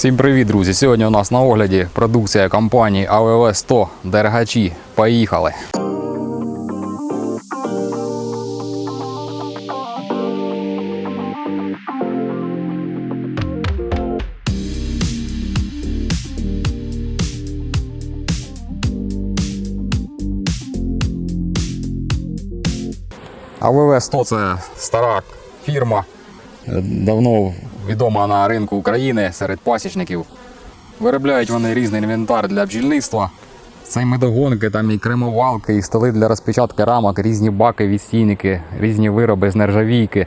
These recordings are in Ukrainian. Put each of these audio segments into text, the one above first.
Всім привіт, друзі! Сьогодні у нас на огляді продукція компанії АВВ 100 Дергачі. Поїхали! АВВ 100 це стара фірма, давно відома на ринку України серед пасічників. Виробляють вони різний інвентар для бджільництва. Це і медогонки, там і кремовалки, і столи для розпечатки рамок, різні баки, відстійники, різні вироби з нержавійки,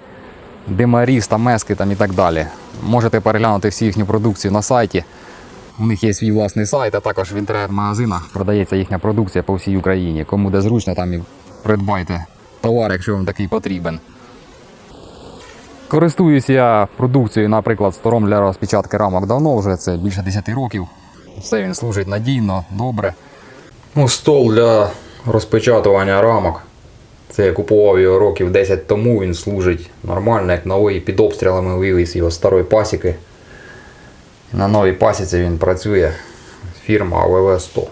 димарі, стамески там і так далі. Можете переглянути всю їхню продукцію на сайті. У них є свій власний сайт, а також в інтернет-магазинах продається їхня продукція по всій Україні. Кому де зручно, там і придбайте товар, якщо вам такий потрібен. Користуюсь я продукцією, наприклад, стором для розпечатки рамок давно вже, це більше 10 років. Все він служить надійно, добре. Ну, стол для розпечатування рамок. Це я купував його років 10 тому, він служить нормально, як новий, під обстрілами вивіз його з старої пасіки. На новій пасіці він працює. Фірма АВВ 100.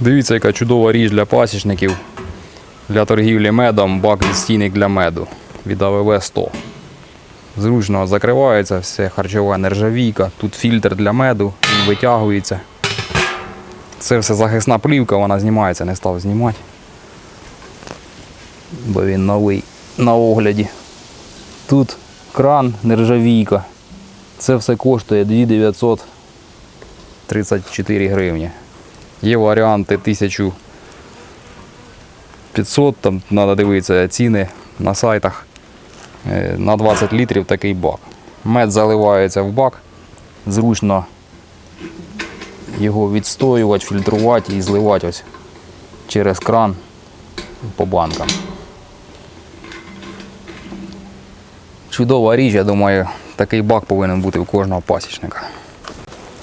Дивіться, яка чудова річ для пасічників. Для торгівлі медом бак відстійник для меду від АВВ 100. Зручно закривається, все харчова нержавійка. Тут фільтр для меду, він витягується. Це все захисна плівка, вона знімається, не став знімати. Бо він новий на огляді. Тут кран, нержавійка. Це все коштує 2934 гривні. Є варіанти 1000 500, там треба дивитися ціни на сайтах. Е, На 20 літрів такий бак. Мед заливається в бак, зручно його відстоювати, фільтрувати і зливати ось через кран по банкам. Чудова річ, я думаю, такий бак повинен бути у кожного пасічника.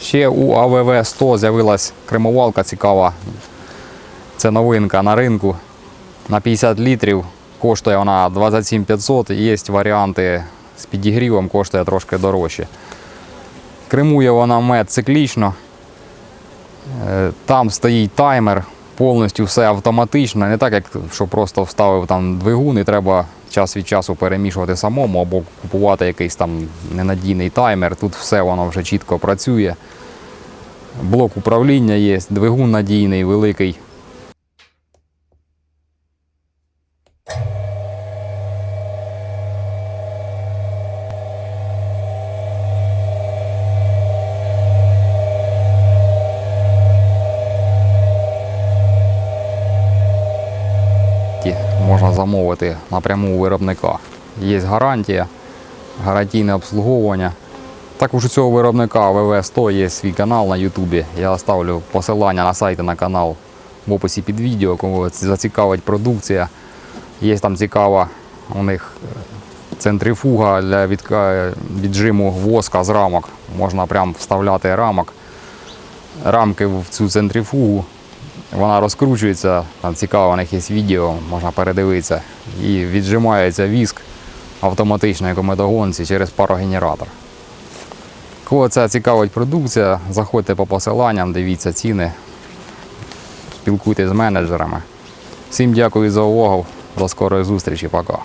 Ще у АВВ 100 з'явилась кремовалка цікава. Це новинка на ринку на 50 літрів. Коштує вона 27 500. Є варіанти з підігрівом, коштує трошки дорожче. Кремує вона мед циклічно. Е, Там стоїть таймер, повністю все автоматично. Не так, як що просто вставив там двигун і треба час від часу перемішувати самому або купувати якийсь там ненадійний таймер. Тут все воно вже чітко працює. Блок управління є, двигун надійний, великий. Можна замовити напряму у виробника. Є гарантія, гарантійне обслуговування. Також у цього виробника ВВ100 є свій канал на Ютубі. Я оставлю посилання на сайт на канал в описі під відео, кому зацікавить продукція. Є там цікава у них е, центрифуга для віджиму воска з рамок. Можна прям вставляти рамок, рамки в цю центрифугу. Вона розкручується, там цікаво, у них є відео, можна передивитися. І віджимається віск автоматично, як у медогонці, через парогенератор. Кого ця цікавить продукція, заходьте по посиланням, дивіться ціни, спілкуйтесь з менеджерами. Всім дякую за увагу. До скорої зустрічі, пока.